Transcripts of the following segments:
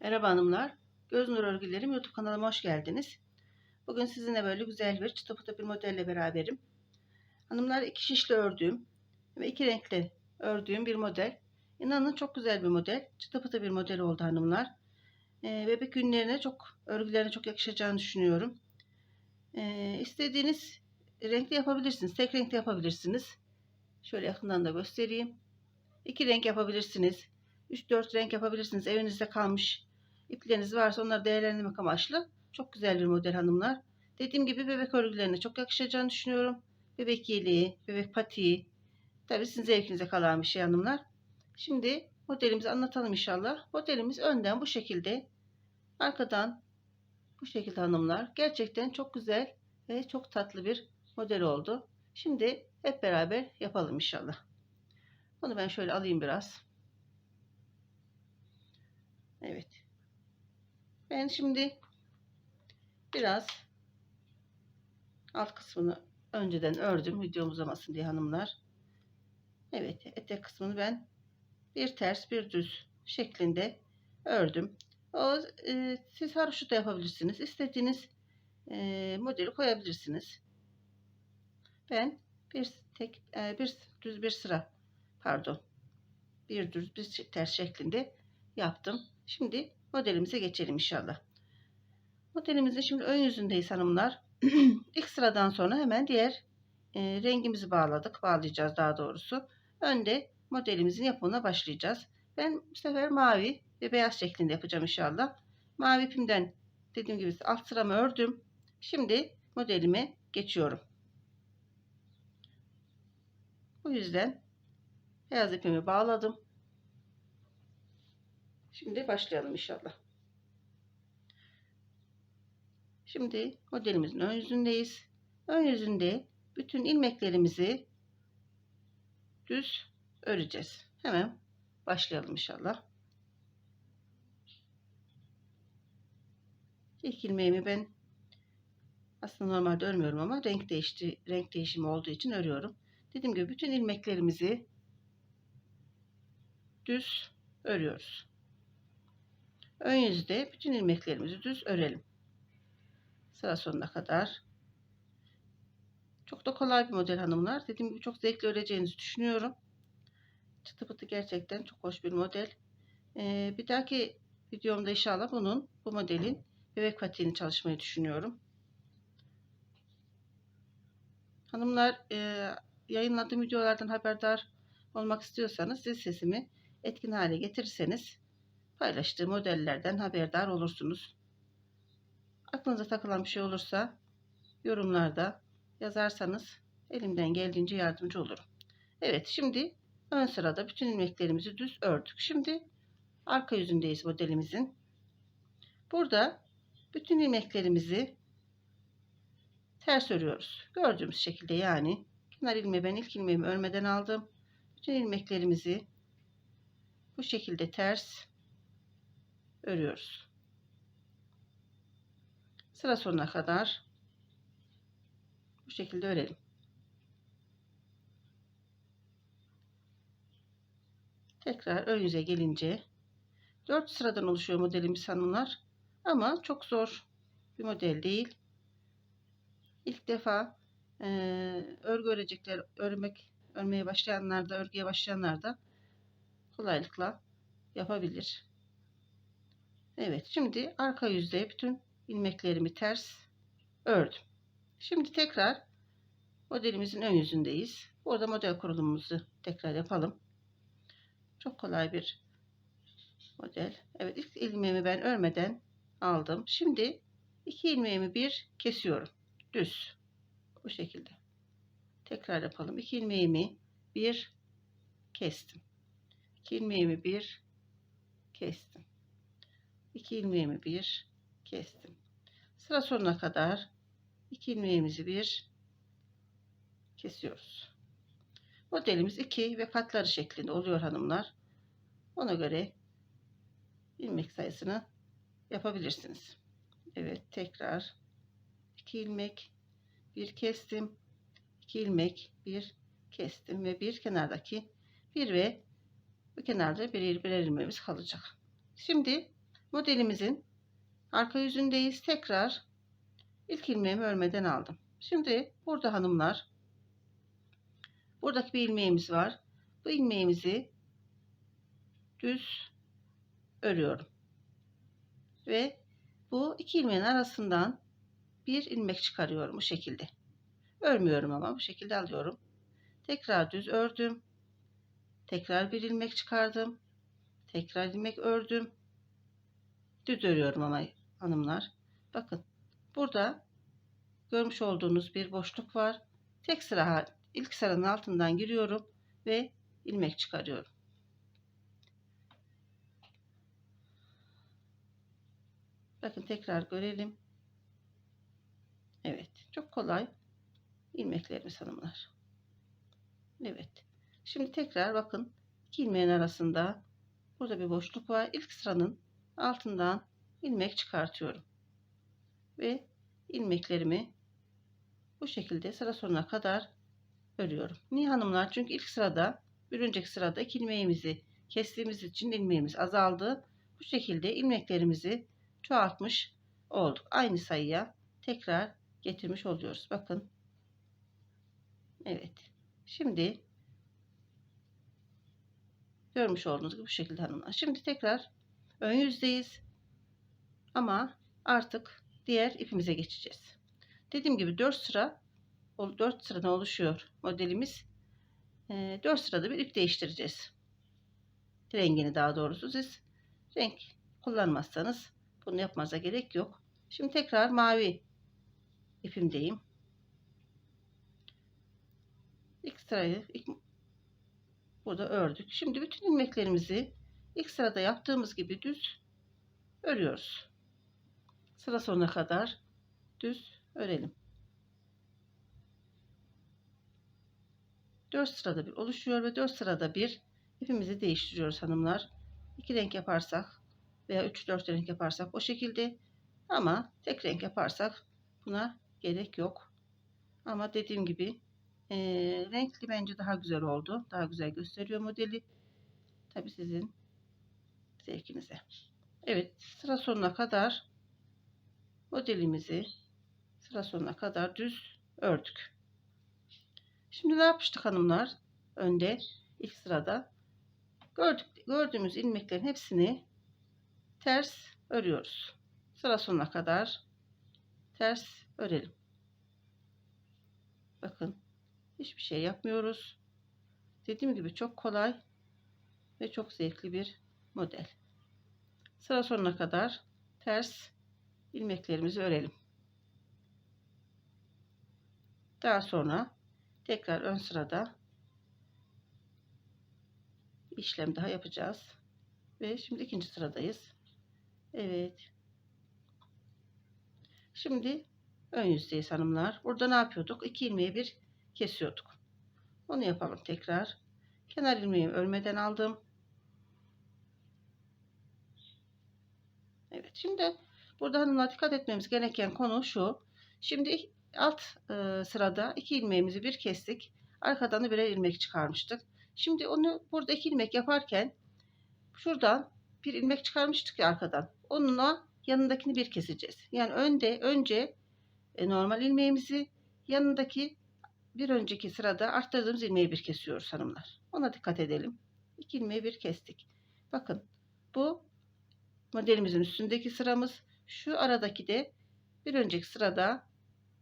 Merhaba hanımlar. Göz Nur Örgülerim YouTube kanalıma hoş geldiniz. Bugün sizinle böyle güzel bir çıtı pıtı bir modelle beraberim. Hanımlar iki şişli ördüğüm ve iki renkli ördüğüm bir model. İnanın çok güzel bir model. Çıtı pıtı bir model oldu hanımlar. Ee, bebek günlerine çok, örgülerine çok yakışacağını düşünüyorum. Ee, istediğiniz renkli yapabilirsiniz. Tek renkli yapabilirsiniz. Şöyle yakından da göstereyim. İki renk yapabilirsiniz. 3-4 renk yapabilirsiniz. Evinizde kalmış ipleriniz varsa onları değerlendirmek amaçlı. Çok güzel bir model hanımlar. Dediğim gibi bebek örgülerine çok yakışacağını düşünüyorum. Bebek yeleği, bebek patiği. Tabii sizin zevkinize kalan bir şey hanımlar. Şimdi modelimizi anlatalım inşallah. Modelimiz önden bu şekilde. Arkadan bu şekilde hanımlar. Gerçekten çok güzel ve çok tatlı bir model oldu. Şimdi hep beraber yapalım inşallah. Bunu ben şöyle alayım biraz. Evet. Ben şimdi biraz alt kısmını önceden ördüm video uzamasın diye hanımlar. Evet etek kısmını ben bir ters bir düz şeklinde ördüm. O e, siz haroşa da yapabilirsiniz. İstediğiniz e, modeli koyabilirsiniz. Ben bir tek e, bir düz bir sıra pardon bir düz bir ters şeklinde yaptım. Şimdi modelimize geçelim inşallah. Modelimizin şimdi ön yüzündeyiz hanımlar. İlk sıradan sonra hemen diğer e, rengimizi bağladık. Bağlayacağız daha doğrusu. Önde modelimizin yapımına başlayacağız. Ben bu sefer mavi ve beyaz şeklinde yapacağım inşallah. Mavi ipimden dediğim gibi alt sıramı ördüm. Şimdi modelime geçiyorum. Bu yüzden beyaz ipimi bağladım. Şimdi başlayalım inşallah. Şimdi modelimizin ön yüzündeyiz. Ön yüzünde bütün ilmeklerimizi düz öreceğiz. Hemen başlayalım inşallah. İlk ilmeğimi ben aslında normalde örmüyorum ama renk değişti, renk değişimi olduğu için örüyorum. Dediğim gibi bütün ilmeklerimizi düz örüyoruz. Ön yüzde bütün ilmeklerimizi düz örelim. Sıra sonuna kadar. Çok da kolay bir model hanımlar. Dediğim gibi çok zevkli öreceğinizi düşünüyorum. Çıtı pıtı gerçekten çok hoş bir model. Ee, bir dahaki videomda inşallah bunun, bu modelin bebek patiğini çalışmayı düşünüyorum. Hanımlar e, yayınladığım videolardan haberdar olmak istiyorsanız zil sesimi etkin hale getirirseniz paylaştığı modellerden haberdar olursunuz. Aklınıza takılan bir şey olursa yorumlarda yazarsanız elimden geldiğince yardımcı olurum. Evet şimdi ön sırada bütün ilmeklerimizi düz ördük. Şimdi arka yüzündeyiz modelimizin. Burada bütün ilmeklerimizi ters örüyoruz. Gördüğümüz şekilde yani kenar ilmeği ben ilk ilmeğimi örmeden aldım. Bütün ilmeklerimizi bu şekilde ters örüyoruz. Sıra sonuna kadar bu şekilde örelim. Tekrar ön yüze gelince 4 sıradan oluşuyor modelimiz hanımlar. Ama çok zor bir model değil. İlk defa e, örgü örecekler, örmek, örmeye başlayanlar da, örgüye başlayanlar da kolaylıkla yapabilir. Evet şimdi arka yüzde bütün ilmeklerimi ters ördüm. Şimdi tekrar modelimizin ön yüzündeyiz. Burada model kurulumumuzu tekrar yapalım. Çok kolay bir model. Evet ilk ilmeğimi ben örmeden aldım. Şimdi iki ilmeğimi bir kesiyorum. Düz. Bu şekilde. Tekrar yapalım. İki ilmeğimi bir kestim. İki ilmeğimi bir kestim. 2 ilmeğimi bir kestim. Sıra sonuna kadar 2 ilmeğimizi bir kesiyoruz. Modelimiz 2 ve katları şeklinde oluyor hanımlar. Ona göre ilmek sayısını yapabilirsiniz. Evet tekrar 2 ilmek bir kestim. 2 ilmek bir kestim ve bir kenardaki bir ve bu kenarda bir birer ilmeğimiz kalacak. Şimdi modelimizin arka yüzündeyiz. Tekrar ilk ilmeğimi örmeden aldım. Şimdi burada hanımlar buradaki bir ilmeğimiz var. Bu ilmeğimizi düz örüyorum. Ve bu iki ilmeğin arasından bir ilmek çıkarıyorum bu şekilde. Örmüyorum ama bu şekilde alıyorum. Tekrar düz ördüm. Tekrar bir ilmek çıkardım. Tekrar ilmek ördüm. Düz örüyorum ama hanımlar. Bakın burada görmüş olduğunuz bir boşluk var. Tek sıra ilk sıranın altından giriyorum ve ilmek çıkarıyorum. Bakın tekrar görelim. Evet. Çok kolay ilmeklerimiz hanımlar. Evet. Şimdi tekrar bakın. iki ilmeğin arasında burada bir boşluk var. İlk sıranın altından ilmek çıkartıyorum. Ve ilmeklerimi bu şekilde sıra sonuna kadar örüyorum. Niye hanımlar? Çünkü ilk sırada bir önceki sırada iki ilmeğimizi kestiğimiz için ilmeğimiz azaldı. Bu şekilde ilmeklerimizi çoğaltmış olduk. Aynı sayıya tekrar getirmiş oluyoruz. Bakın. Evet. Şimdi görmüş olduğunuz gibi bu şekilde hanımlar. Şimdi tekrar ön yüzdeyiz. Ama artık diğer ipimize geçeceğiz. Dediğim gibi 4 sıra 4 sıradan oluşuyor modelimiz. 4 ee, sırada bir ip değiştireceğiz. Rengini daha doğrusu siz renk kullanmazsanız bunu yapmanıza gerek yok. Şimdi tekrar mavi ipimdeyim. İlk sırayı ilk burada ördük. Şimdi bütün ilmeklerimizi ilk sırada yaptığımız gibi düz örüyoruz. Sıra sonuna kadar düz örelim. 4 sırada bir oluşuyor ve 4 sırada bir ipimizi değiştiriyoruz hanımlar. 2 renk yaparsak veya 3-4 renk yaparsak o şekilde ama tek renk yaparsak buna gerek yok. Ama dediğim gibi e, renkli bence daha güzel oldu. Daha güzel gösteriyor modeli. Tabi sizin zevkinize. Evet sıra sonuna kadar modelimizi sıra sonuna kadar düz ördük. Şimdi ne yapmıştık hanımlar? Önde ilk sırada gördük, gördüğümüz ilmeklerin hepsini ters örüyoruz. Sıra sonuna kadar ters örelim. Bakın hiçbir şey yapmıyoruz. Dediğim gibi çok kolay ve çok zevkli bir model. Sıra sonuna kadar ters ilmeklerimizi örelim. Daha sonra tekrar ön sırada işlem daha yapacağız. Ve şimdi ikinci sıradayız. Evet. Şimdi ön yüzdeyiz hanımlar. Burada ne yapıyorduk? İki ilmeği bir kesiyorduk. Onu yapalım tekrar. Kenar ilmeğimi örmeden aldım. Evet. Şimdi burada hanımlar dikkat etmemiz gereken konu şu. Şimdi alt e, sırada iki ilmeğimizi bir kestik. Arkadan da birer ilmek çıkarmıştık. Şimdi onu burada iki ilmek yaparken şuradan bir ilmek çıkarmıştık ya arkadan. Onunla yanındakini bir keseceğiz. Yani önde önce e, normal ilmeğimizi yanındaki bir önceki sırada arttırdığımız ilmeği bir kesiyoruz hanımlar. Ona dikkat edelim. İki ilmeği bir kestik. Bakın bu modelimizin üstündeki sıramız. Şu aradaki de bir önceki sırada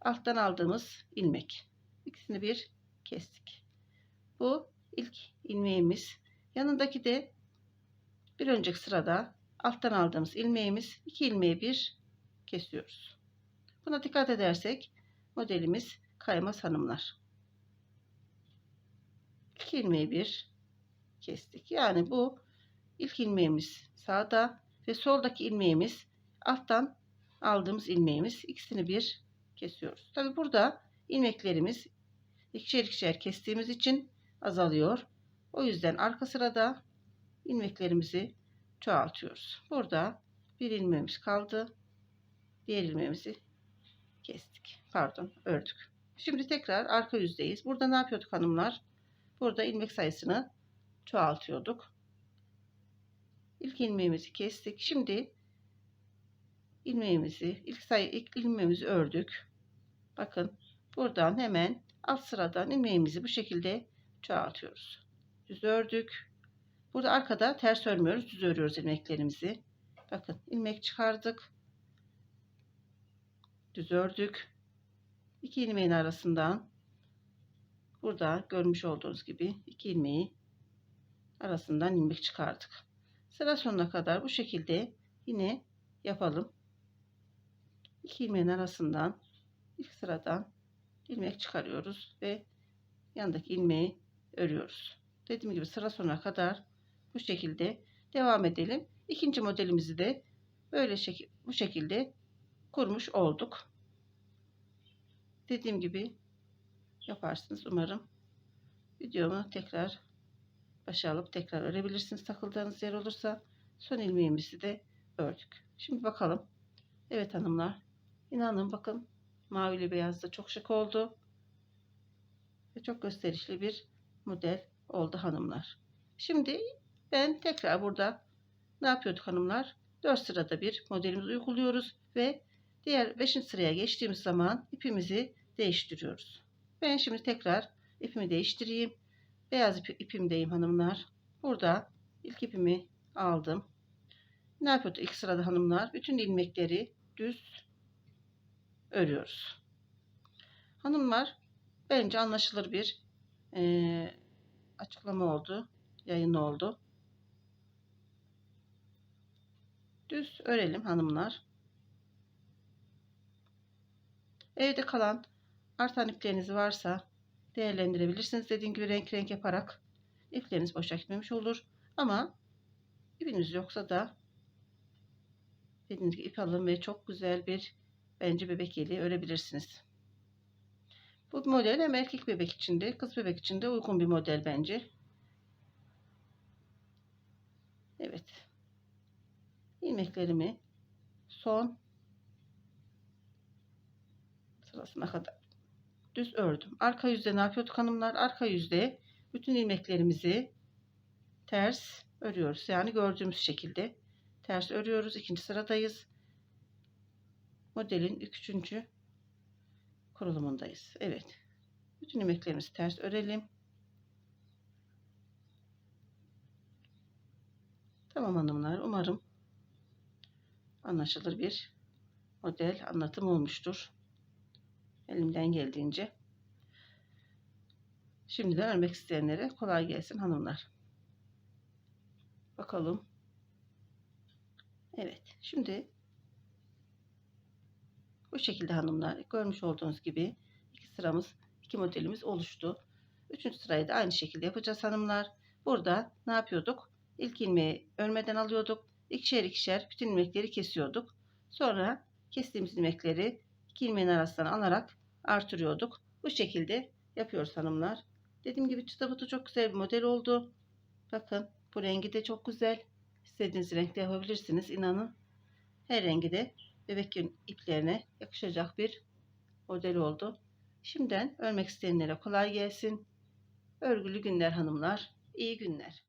alttan aldığımız ilmek. İkisini bir kestik. Bu ilk ilmeğimiz. Yanındaki de bir önceki sırada alttan aldığımız ilmeğimiz. iki ilmeği bir kesiyoruz. Buna dikkat edersek modelimiz kaymaz hanımlar. 2 ilmeği bir kestik. Yani bu ilk ilmeğimiz sağda ve soldaki ilmeğimiz alttan aldığımız ilmeğimiz. ikisini bir kesiyoruz. Tabi burada ilmeklerimiz ikişer ikişer kestiğimiz için azalıyor. O yüzden arka sırada ilmeklerimizi çoğaltıyoruz. Burada bir ilmeğimiz kaldı. Diğer ilmeğimizi kestik. Pardon ördük. Şimdi tekrar arka yüzdeyiz. Burada ne yapıyorduk hanımlar? Burada ilmek sayısını çoğaltıyorduk. İlk ilmeğimizi kestik. Şimdi ilmeğimizi ilk sayı ilk ilmeğimizi ördük. Bakın buradan hemen alt sıradan ilmeğimizi bu şekilde çoğaltıyoruz. Düz ördük. Burada arkada ters örmüyoruz. Düz örüyoruz ilmeklerimizi. Bakın ilmek çıkardık. Düz ördük. İki ilmeğin arasından burada görmüş olduğunuz gibi iki ilmeği arasından ilmek çıkardık. Sıra sonuna kadar bu şekilde yine yapalım. İki ilmeğin arasından ilk sıradan ilmek çıkarıyoruz ve yandaki ilmeği örüyoruz. Dediğim gibi sıra sonuna kadar bu şekilde devam edelim. İkinci modelimizi de böyle şekil, bu şekilde kurmuş olduk. Dediğim gibi yaparsınız umarım. Videomu tekrar başa alıp tekrar örebilirsiniz takıldığınız yer olursa. Son ilmeğimizi de ördük. Şimdi bakalım. Evet hanımlar. İnanın bakın mavili beyazda çok şık oldu. Ve çok gösterişli bir model oldu hanımlar. Şimdi ben tekrar burada ne yapıyorduk hanımlar? 4 sırada bir modelimizi uyguluyoruz ve diğer 5. sıraya geçtiğimiz zaman ipimizi değiştiriyoruz. Ben şimdi tekrar ipimi değiştireyim. Beyaz ip, ipimdeyim hanımlar. Burada ilk ipimi aldım. Ne yapıyordu ilk sırada hanımlar? Bütün ilmekleri düz örüyoruz. Hanımlar bence anlaşılır bir e, açıklama oldu. Yayın oldu. Düz örelim hanımlar. Evde kalan artan ipleriniz varsa değerlendirebilirsiniz. Dediğim gibi renk renk yaparak ipleriniz boşa gitmemiş olur. Ama ipiniz yoksa da dediğiniz gibi ip alın ve çok güzel bir bence bebek yeleği örebilirsiniz. Bu model hem erkek bebek için de kız bebek için de uygun bir model bence. Evet. ilmeklerimi son sırasına kadar düz ördüm. Arka yüzde ne yapıyorduk hanımlar? Arka yüzde bütün ilmeklerimizi ters örüyoruz. Yani gördüğümüz şekilde ters örüyoruz. İkinci sıradayız. Modelin üçüncü kurulumundayız. Evet. Bütün ilmeklerimizi ters örelim. Tamam hanımlar. Umarım anlaşılır bir model anlatım olmuştur. Elimden geldiğince. Şimdiden örmek isteyenlere kolay gelsin hanımlar. Bakalım. Evet. Şimdi bu şekilde hanımlar görmüş olduğunuz gibi iki sıramız, iki modelimiz oluştu. Üçüncü sırayı da aynı şekilde yapacağız hanımlar. Burada ne yapıyorduk? İlk ilmeği örmeden alıyorduk. İkişer ikişer bütün ilmekleri kesiyorduk. Sonra kestiğimiz ilmekleri iki ilmeğin arasından alarak artırıyorduk. Bu şekilde yapıyoruz hanımlar. Dediğim gibi çıtabutu çok güzel bir model oldu. Bakın bu rengi de çok güzel. İstediğiniz renkte yapabilirsiniz. İnanın her rengi de bebek iplerine yakışacak bir model oldu. Şimdiden örmek isteyenlere kolay gelsin. Örgülü günler hanımlar. İyi günler.